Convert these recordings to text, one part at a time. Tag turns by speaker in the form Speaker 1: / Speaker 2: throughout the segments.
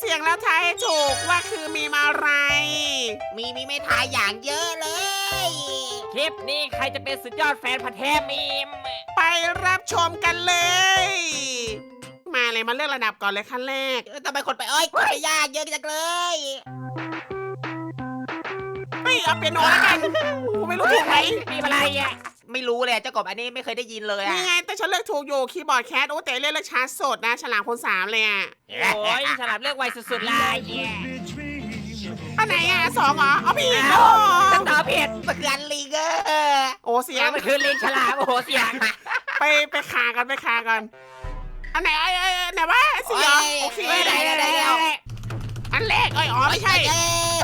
Speaker 1: เสียงแล้วทายให้ถูกว่าคือมีมอะไร
Speaker 2: มีมีไม่ทายอย่างเยอะเลย
Speaker 3: คลิปนี้ใครจะเป็นสุดยอดแฟนพันธ์แท้มีม
Speaker 1: ไปรับชมกันเลย มาเลยมาเลือกระดับก่อนเลยขั้นแรก
Speaker 2: เออทำไมคนไปอ้อยไปยากเยอะจังเลย
Speaker 1: เฮ้ยเอาเปียโนแล้วกันกูไม่รู้ถูกไหม
Speaker 3: มีอะไรอะ
Speaker 2: ไม่รู้เลยอะเจ้ากบอันนี้ไม่เคยได้ยินเลยอะ
Speaker 1: นี่ไงแต่ฉันเลือกถูกอยู่คีย์บอร์ดแคสโอ้แต่เลือกเลือกชาร์จสดนะฉลามคนสามเลยอะ
Speaker 3: โอ้ยฉลามเลือกไวสุดๆเลยแย่
Speaker 1: อันไหนอะสองเหรอเอาพี่
Speaker 3: เอ้า
Speaker 1: โอ้
Speaker 3: ฉันตอบผิด
Speaker 2: มันคืออันลิงเกอร์
Speaker 1: โอ้เสียง
Speaker 3: มันคือลิงฉลามโอ้โหเสียง
Speaker 1: ไปไปขากันไปขากันอันไหนไอ้ไอ้ไอ้ไหนวะไอ้สีเหรอโอเค
Speaker 3: ไม่ได้ไม่ได้ไม่ได้
Speaker 1: อันแรกเอ้ยอ๋อไม่ใช่
Speaker 2: เ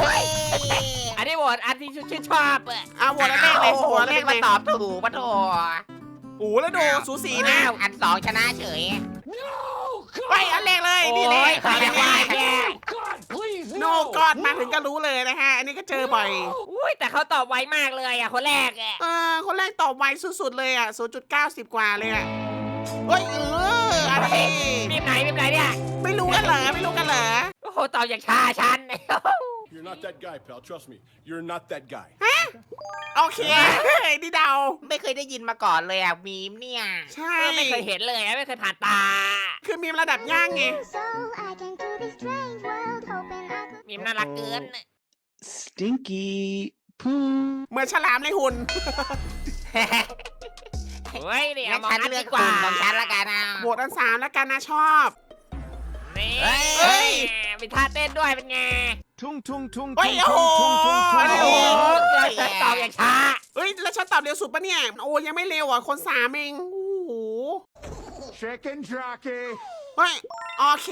Speaker 2: อ้ย
Speaker 3: อันนี้โหวตอันที่ชื่นชอบอะ
Speaker 1: เอาหัวละเลขเลย
Speaker 2: โอ้โห
Speaker 1: หัวละเลขเล
Speaker 2: มายตอบถูกปะโถ
Speaker 1: โอ้แล้วดูสูสีนะ
Speaker 2: อ้าวอันสองชนะเฉย
Speaker 1: ไปอันแรกเลยนี่เล
Speaker 3: โอ้
Speaker 1: ย
Speaker 3: ยขออย่างว่าแย่
Speaker 1: โนกอดมาถึงก็รู้เลยนะฮะ อันนี้ก็เจอบ่อย
Speaker 3: อุ้ยแต่เขาตอบไวมากเลยอะคนแรกอะ
Speaker 1: เออคนแรกตอบไวสุดๆเลยอะ 0.90 กว่าเลยอะ เฮ้ยเอออันนี้
Speaker 3: มีมไหนมีมไหนเนี่ย
Speaker 1: ไม่รู้กันเหรอ ไม่รู้กันเหรอ
Speaker 3: โอ้โหตอบอย่างช้าฉัน
Speaker 4: You're not that guy, pal. Trust me. You're not that guy.
Speaker 1: โอเคเฮ้ยนี่เดา
Speaker 2: ไม่เคยได้ยินมาก่อนเลยอะมีมเนี่ย
Speaker 1: ใช่
Speaker 3: ไม่เคยเห็นเลยอะไม่เคยผ่านตา
Speaker 1: คือมีมระดับย่างไง
Speaker 5: So I came to this strange world hoping I could
Speaker 3: มีมน่ารักเกิน
Speaker 6: Stinky poo.
Speaker 1: เหมือนฉลามในหุ่น
Speaker 3: เฮ้ยนี่
Speaker 2: งั้
Speaker 3: เอา
Speaker 2: น
Speaker 3: มอง
Speaker 2: ฉัน
Speaker 3: อัน
Speaker 2: เลือ
Speaker 3: ดี
Speaker 2: ก
Speaker 3: กว่า
Speaker 2: คุณของฉันละกันนะ
Speaker 1: โหวตอันสามแล้วกันนะชอบ
Speaker 3: นี่
Speaker 2: เฮ้ย
Speaker 3: มีท่าเต้นด้วยเป็นไง
Speaker 6: Tung tung tung tung
Speaker 1: เฮ้ย
Speaker 6: tung
Speaker 1: โอ้โห
Speaker 6: tung tung
Speaker 3: โอ้
Speaker 6: tung.
Speaker 3: โหเกิดฉันตอบอย่างช้า
Speaker 1: เฮ้ยแล้วฉันตอบเร็วสุดปะเนี่ย โอ้ยังไม่เร็วอะ คนสามเองโอ้โห
Speaker 6: Chicken jockey.
Speaker 1: เฮ้ยโอเค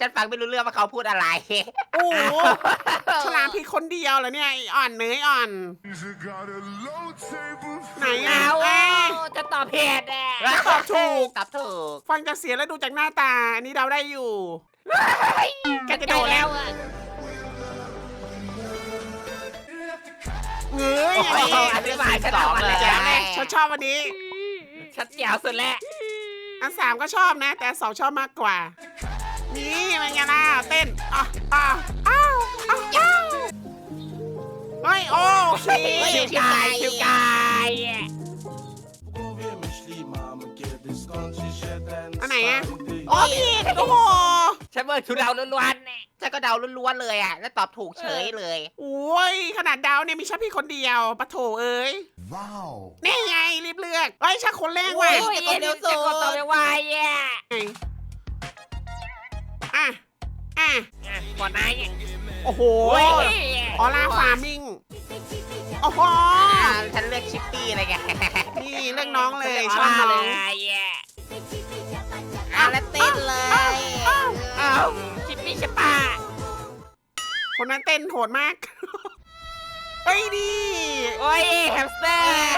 Speaker 2: ฉันฟังไม่รู้เรื่องว่าเขาพูดอะไร
Speaker 1: โอ้โหฉลามผิดคนเดียวเหรอเนี่ยไอ้อ่อนเนยอ่อน
Speaker 4: got a low table
Speaker 1: ไหนอะ
Speaker 3: เอา
Speaker 1: เอ้ย
Speaker 3: จะตอบผิดอะ
Speaker 1: ตอบถูก
Speaker 2: ตอบถูก
Speaker 1: ฟังจากเสียงแล้วดูจากหน้าตา อันนี้เดาได้อยู่
Speaker 3: กระโดดแล้วอะ
Speaker 1: เงย
Speaker 3: โอ้
Speaker 1: อัน
Speaker 3: โห
Speaker 1: นี้
Speaker 3: อธิบายฉันเอาอันเลย
Speaker 2: แจ๋ว
Speaker 3: แม่
Speaker 1: ฉันชอบอันนี้
Speaker 3: ฉันแจ๋วสุดแล้ว
Speaker 1: อันสามก็ชอบนะ แต่อันสองชอบมากกว่า นี่มันไงล่ะเต้นอะอะอ้าวอ้าวอ้าวเฮ้ยโอเค
Speaker 3: ชิวกายชิวกาย
Speaker 1: อันไหนอะโอ้ผิดโอ้โห
Speaker 3: ฉันเบิร์ชูเราล้วนๆเนี่ย
Speaker 2: ฉันก็เดาล้วนๆเลยอะ แล้วตอบถูกเฉยเลย
Speaker 1: โอ้ยขนาดเดาเนี่ยมีชอบพี่คนเดียวปะโถเอ้ย
Speaker 4: Wow.
Speaker 1: นี่ไงรีบเลือกเฮ้ยชักคนแรกว่ะ
Speaker 3: โอ้ย เดี๋ยวจะกดต่อไปว่าแย่
Speaker 1: อะอะ
Speaker 3: กดไหน
Speaker 1: โอ้โห
Speaker 3: โอ้ย
Speaker 1: ออร่าฟาร์มิงโอ้โห
Speaker 2: อ่าฉันเลือกชิปปี้เลยไง
Speaker 1: นี่เรื่องน้องเลยชอบน้อง
Speaker 3: ชิปปี้ชิปป้า
Speaker 1: คนนั้นเต้นโหดมากเฮ้ยดี
Speaker 3: โอ้ยแฮมสเตอร์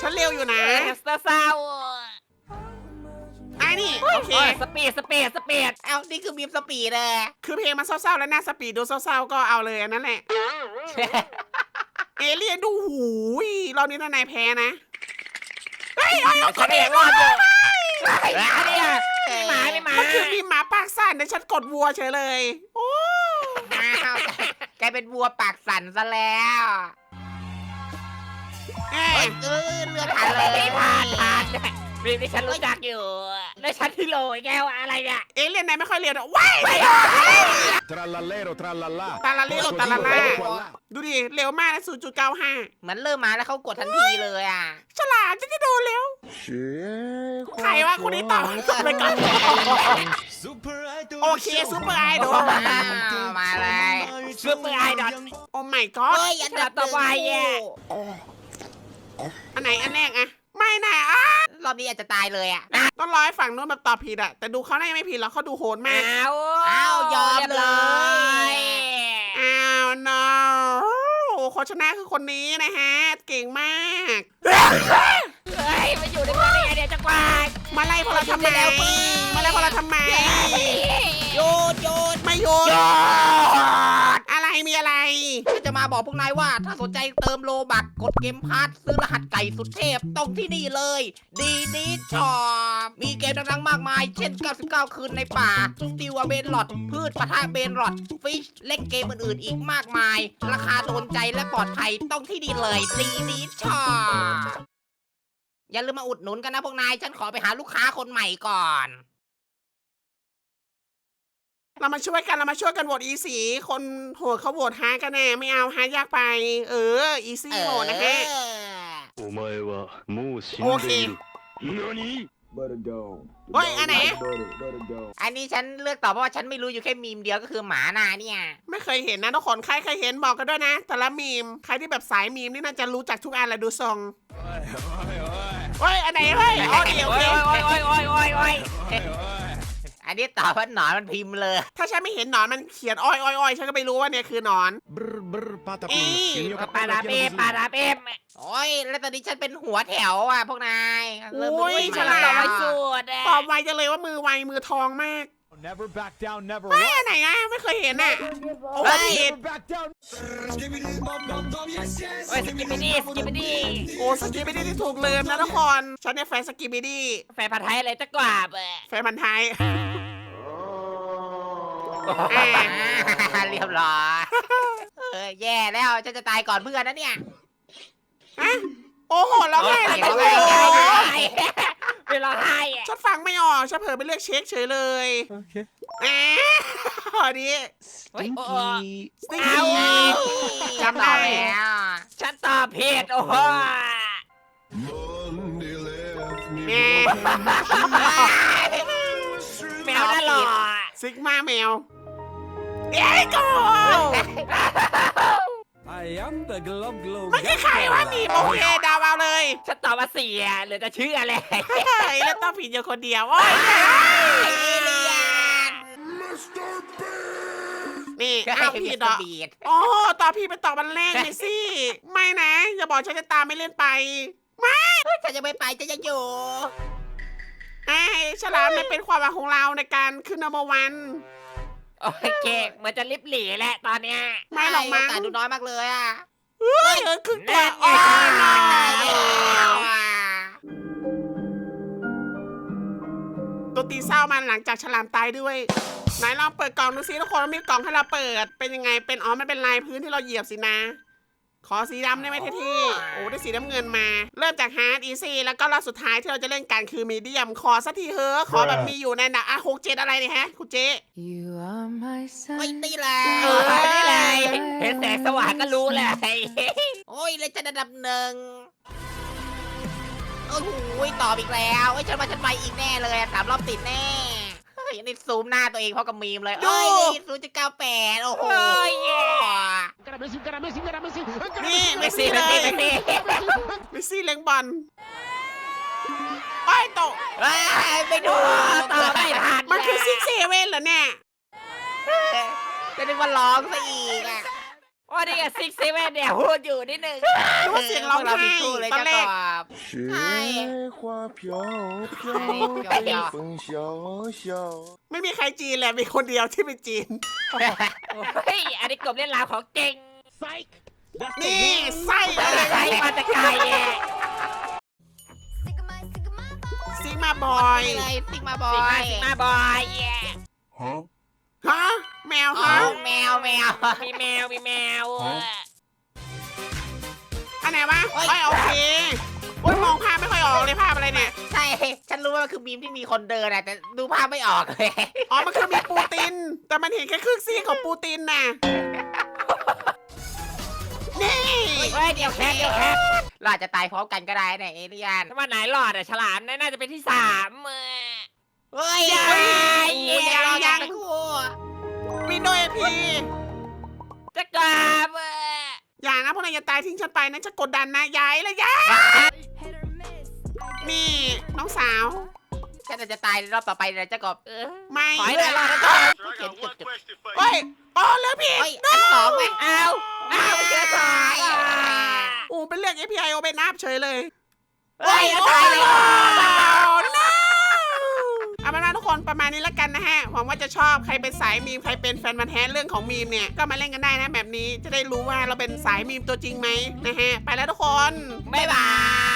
Speaker 1: ฉันเร็วอยู่นะ
Speaker 3: แฮมสเตอร์เศร้า
Speaker 1: ไอ้นี่โอเค
Speaker 3: โอ้ยสปีดสปีดสปีด
Speaker 2: เอ้านี่คือบีมสปีดเลย
Speaker 1: คือเพลงมันเศร้าๆแล้วหน้าสปีดดูเศร้าๆก็เอาเลยอันนั้นแหละเอเลียนดูหูยรอบนี้ทนายแพ้นะเฮ้ยเอาเอา
Speaker 3: ฉันเองรอดอยู่อันนี้อะไม่หมาไม่หมา
Speaker 1: มันคือมีหมาปากสั่นแต่ฉันกดวัวเฉยเลย โอ้
Speaker 2: อ้าวกลายเป็นวัวปากสั่นซะแล้ว
Speaker 1: แอะ
Speaker 2: เฮ้ย เออเลือกทันเลย
Speaker 3: ไม่ผ่านผ่านรีบที่ฉันรู้จักอยู่ แล้วฉันที่โรยแก้วอะไรเนี่ย
Speaker 1: เอเลียนนายไม่ค่อยเร็วนะว้าย
Speaker 4: Trallallero, trallallà.
Speaker 1: ตาลาเล่ตาลาล่า
Speaker 4: Qua là.
Speaker 1: ดูดิ เร็วมากนะ0.95
Speaker 2: เหมือนเริ่มมาแล้วเขากดทันทีเลยอะ
Speaker 1: ฉลาดจะจะโดนเร็วใครวะคนนี้ตอบไปก่อน
Speaker 4: Super idol.
Speaker 1: โอเคซูเปอร์ไอดอล
Speaker 2: อ้าวมาเลย
Speaker 3: ซูเปอร์ไอดอล
Speaker 1: โอ้ไม่ก็
Speaker 2: เฮ้ยอันดับหนึ่ง
Speaker 3: ต่อไปอะ
Speaker 1: อันไหนอันแรกอะไม่น่ะอะ
Speaker 2: รอบนี้อาจจะตายเลยอะ
Speaker 1: ต้องรอให้ฝั่งนู้นแบบตอบผิดอะแต่ดูเขาน่าจะไม่ผิดหรอกเขาดูโหดมาก
Speaker 3: อ้าว
Speaker 2: อ้าวยอม
Speaker 3: รีบ
Speaker 2: เลย
Speaker 1: อ้าว no คนชนะคือคนนี้นะฮะ เก่งมาก
Speaker 3: เฮ้ยมาอยู่ในเมืองได้ไงเนี่ยจักรวาล
Speaker 1: มาไล่พวกเราทำไมมาไล่พวกเราทำไม
Speaker 2: หยุดหยุด
Speaker 1: ไม่หยุดอะไรมีอะไร
Speaker 2: จะมาบอกพวกนายว่าถ้าสนใจเติมโลบักกดเกมพาร์ทซื้อรหัสไก่สุดเทพต้องที่นี่เลย ดีดีช็อปมีเกมดังๆมากมาย เช่น 99 คืนในป่าสติวเบนหลอด พืชปะทะเบนหลอด ฟิช เล่นเกมอื่นๆอีกมากมาย ราคาโดนใจและปลอดภัยต้องที่นี่เลยดีดีช็อป อย่าลืมมาอุดหนุนกันนะพวกนาย ฉันขอไปหาลูกค้าคนใหม่ก่อน
Speaker 1: เรามาช่วยกันเรามาช่วยกันโหวตอีสีคนโหดเขาโหวตฮาร์ดกันแน่ไม่เอาฮาร์ดยากไป เออ อีซี่โหวตนะฮะ
Speaker 7: お前はもう死んでいる。何
Speaker 6: Let it go.
Speaker 1: เฮ้ยอันไหน
Speaker 6: Let it, let it go.
Speaker 2: อันนี้ฉันเลือกตอบเพราะว่าฉันไม่รู้อยู่แค่มีมเดียวก็คือหมานาเนี่ย
Speaker 1: ไม่เคยเห็นนะทุกคนใครเคยเห็นบอกกันด้วยนะ แต่ละมีม ใครที่แบบสายมีมนี่น่าจะรู้จักทุกอันแหละดูทรง เฮ้ยอันไหนเฮ้ยอ๋อเดี๋ยว
Speaker 2: โอ้
Speaker 1: โอยเค
Speaker 2: โอ้ยโอ้ยโอ้ยโอ้ยโอ้ยอันนี้ตอบว่าหนอนมันพิมพ์เลย
Speaker 1: ถ้าฉันไม่เห็นหนอนมันเขียนอ้อยอ้อยอ้อยฉันก็ไม่รู้ว่าเนี่ยคือหนอน
Speaker 6: Brr, brr, patapim.
Speaker 1: Ih,
Speaker 6: Signor
Speaker 3: ปาดาเอ
Speaker 6: Cappello
Speaker 3: ปาดาเอม
Speaker 2: โอ้ยแล้วตอนนี้ฉันเป็นหัวแถวอะพวกนายเริ่ม
Speaker 1: โอ้ย
Speaker 2: รู้
Speaker 1: ฉ
Speaker 2: ใหม่
Speaker 1: ลาด
Speaker 3: ต่อ
Speaker 2: แว
Speaker 3: ไปสุด
Speaker 1: ตอบไวจังเลยว่ามือไวมือทองมาก
Speaker 6: Never back down, never
Speaker 1: เฮ้ย
Speaker 6: what?
Speaker 1: อันไหนอะไม่เคยเห็นอะโอ้
Speaker 2: เฮ้ย
Speaker 1: ผิด
Speaker 6: Never back down.
Speaker 3: โอ้ยสกิปปี้ดี้สกิปปี้ดี้
Speaker 1: โอ้สกิบิดี้ที่ถูกลืมนะทุกคนฉันเนี่ยแฟนสกิบิดี้
Speaker 3: แฟนผัดไทยอะไรจะกว่าบเออ
Speaker 1: แฟนพันธ์ไทย
Speaker 2: อ่า เรียบร้อยเออแย่แล้วฉันจะตายก่อนเพื่อนนะเนี่ย
Speaker 1: อะโอ้โหร้องไห้เลย
Speaker 2: โอ้
Speaker 1: โอ้
Speaker 2: ย
Speaker 1: โห
Speaker 2: ร้องไห้
Speaker 3: เวลาให้อะ
Speaker 1: ฉันฟังไม่ออกฉันเผลอไปเลือกเช็คเฉยเลย
Speaker 6: Okay.
Speaker 1: แหมอันนี้
Speaker 6: Stinky.
Speaker 1: สติ๊ก
Speaker 3: เอา
Speaker 1: กี้จำได้
Speaker 2: ตอบแล้ว
Speaker 3: ฉันตอบผิดโอ้โห
Speaker 4: Monday left me
Speaker 1: แม่
Speaker 3: แมวน่าหล่อ
Speaker 1: ซิกมาแมวเอ้ยโก
Speaker 6: I am the glove glove.
Speaker 1: มันคือใครวะมีโอเคดาวเอาเลย
Speaker 3: ฉันตอบมาเสียหรือจะเชื่ออะไร
Speaker 1: เฮ้ยแล้วต้องผิดอยู่คนเดียวโอ้ย
Speaker 2: เอเลียน
Speaker 1: นี่
Speaker 2: ก็
Speaker 1: อ้าว
Speaker 2: ให้
Speaker 1: ผิ
Speaker 2: มิ
Speaker 1: ด
Speaker 2: ส
Speaker 1: เห
Speaker 2: เต
Speaker 1: ร
Speaker 2: อ
Speaker 1: อ
Speaker 2: ร์บีด
Speaker 1: โอ้ตอนพี่ไปตอบมันแรกเลยสิไม่นะ อย่าบอกฉันจะตามไม่เล่นไป
Speaker 2: ฉันจะไม่ไปฉันจะอยู่
Speaker 1: ไอ้ฉลามมันเป็นความหวังของเราในการขึ้นนัมเบอร์วัน
Speaker 3: โอเคเหมือนจะลิบหลีแหละตอนเนี้ย
Speaker 1: ไม่หรอกมั้ง
Speaker 2: โาสดูน้อยมากเลยอะ
Speaker 1: เฮ้ยเออครึ่งตัว
Speaker 3: นั่นไง
Speaker 1: อ๋อ
Speaker 2: แล้วอะ
Speaker 1: ตัวตีเศร้ามันหลังจากฉลามตายด้วยไหนลองเปิดกล่องดูซิทุกคนมีกล่องให้เราเปิด เป็นยังไงเป็นอ๋อมันเป็นลายพื้นที่เราเหยียบสินะ ขอสีดำได้ไหมเท่ๆโอ้ได้สีน้ำเงินมา เริ่มจากฮาร์ดอีซี่แล้วก็รอบสุดท้ายที่เราจะเล่นกันคือมีเดียม ขอสักทีเฮอะขอแบบมีอยู่ในหนักอะหกเจ็ดอะไรเนี่ยฮะคุณเจ๊
Speaker 8: You are my
Speaker 2: โอ้ย
Speaker 8: sun.
Speaker 2: นี่แหละ
Speaker 3: เออนี่เลย เห็นแสงสว่างก็รู้เลย
Speaker 2: โอ้ยเลยฉันอันดับหนึ่งโอ้โหตอบอีกแล้วโอ้ยฉันว่าฉันไปอีกแน่เลยอะสามรอบติดแน่เฮ้ย นี่ซูมหน้าตัวเองเพราะกับมีมเลยโอ้ยศูนย์จุดเก้าแปดโอ้โห
Speaker 3: โอ้ยแย่
Speaker 1: นี่
Speaker 3: ไม่
Speaker 1: ไม่
Speaker 3: สิ
Speaker 1: ซี่เล
Speaker 3: ไม่
Speaker 1: ย
Speaker 3: สิไม่สิ
Speaker 1: ไม่ซี่เลี้ยงบอลไอ้ยโตะ
Speaker 2: เอ้ยไม่ดู
Speaker 3: ตอบไม่ทัน
Speaker 1: มันคือซิกเซเว่นเหรอเนี่ย
Speaker 2: จะนึกว่าร้องซะอีกอะ
Speaker 3: ว่า นี่กับซิกเซเว่นเนี่ยพูดอยู่นิดนึง
Speaker 1: หรือว่าเสียงร้อง
Speaker 2: เรา
Speaker 1: ไห้
Speaker 2: ผิดคู่เลย
Speaker 1: ตอ
Speaker 2: เจ้าน
Speaker 1: แร
Speaker 2: ก
Speaker 1: ก
Speaker 2: อบ
Speaker 6: 雪花飘飘，
Speaker 2: 飘飘
Speaker 6: 北风萧萧。
Speaker 1: ไม่มีใครจีนแหละมีคนเดียวที่เป็นจีน
Speaker 3: เฮ้ยอันนี้กบเล่นราวของเก่ง
Speaker 1: นี่ไส้อะ
Speaker 3: ใช้
Speaker 1: ไร
Speaker 3: มาจากไกลเอง
Speaker 1: ซิกมาบอย
Speaker 2: นี่เลยซิกมาบอ
Speaker 3: สิมาย สิมาบอยแย่
Speaker 4: Huh?
Speaker 1: ฮะ แมว
Speaker 2: อ๋อ
Speaker 1: ฮะ
Speaker 2: แมวแมว
Speaker 3: มีแมวมีแมว
Speaker 1: อันไหนวะ
Speaker 2: โอ๊ย
Speaker 1: โอ้ยโอเคโอ้ยมองภาพไม่ค่อยออกเลยภาพอะไรเนี่ย
Speaker 2: ใช่ ฉันรู้ว่ามันคือมีมที่มีคนเดินอะแต่ดูภาพไม่ออกเลย
Speaker 1: อ๋อมันคือมีปูติน แต่มันเห็นแค่ครึ่งซี่ของปูตินน่ะนี่
Speaker 3: เฮ้ยเดี๋ยวแคปเดี๋ยวแคป
Speaker 2: เราอาจจะตายพร้อมกันก็ได้เนี่ยเอเลียน
Speaker 3: ถ้าว่าไหนหลอดอะฉลามน่าจะเป็นที่สามเออ
Speaker 2: เฮ้ย
Speaker 3: ยัง
Speaker 2: ยังยังยังทั้งคู่
Speaker 1: วินโดว์เอพี
Speaker 3: จะกลับเออ
Speaker 1: อย่านะพวกนายอย่าตายทิ้งฉันไปนะจะกดดันนะย้ายเลยย้ายนี่ น้องสาว
Speaker 2: ฉันอาจจะตายในรอบต่อไปนะเจ้ากบ
Speaker 3: เออ
Speaker 1: ไม่
Speaker 3: ขอให้ได้รอดนะจ๊ะ
Speaker 2: เขียนจุดจุด
Speaker 1: เฮ้ยอ๋อเลือกผิด
Speaker 2: เฮ้ยอันสองไหม
Speaker 3: เอาเอาเจอสายอะ
Speaker 1: โอ้เป็นเลือก API โอเป็นนับเฉยเลย
Speaker 2: เฮ้ยตายเลย
Speaker 1: โอ้ no เอาเประมาณนี้แล้วกันนะฮะหวังว่าจะชอบใครเป็นสายมีมใครเป็นแฟนมันแท้เรื่องของมีมเนี่ยก็มาเล่นกันได้นะแบบนี้จะได้รู้ว่าเราเป็นสายมีมตัวจริงไหมนะฮะไปแล้วทุกคน
Speaker 2: บ๊ายบาย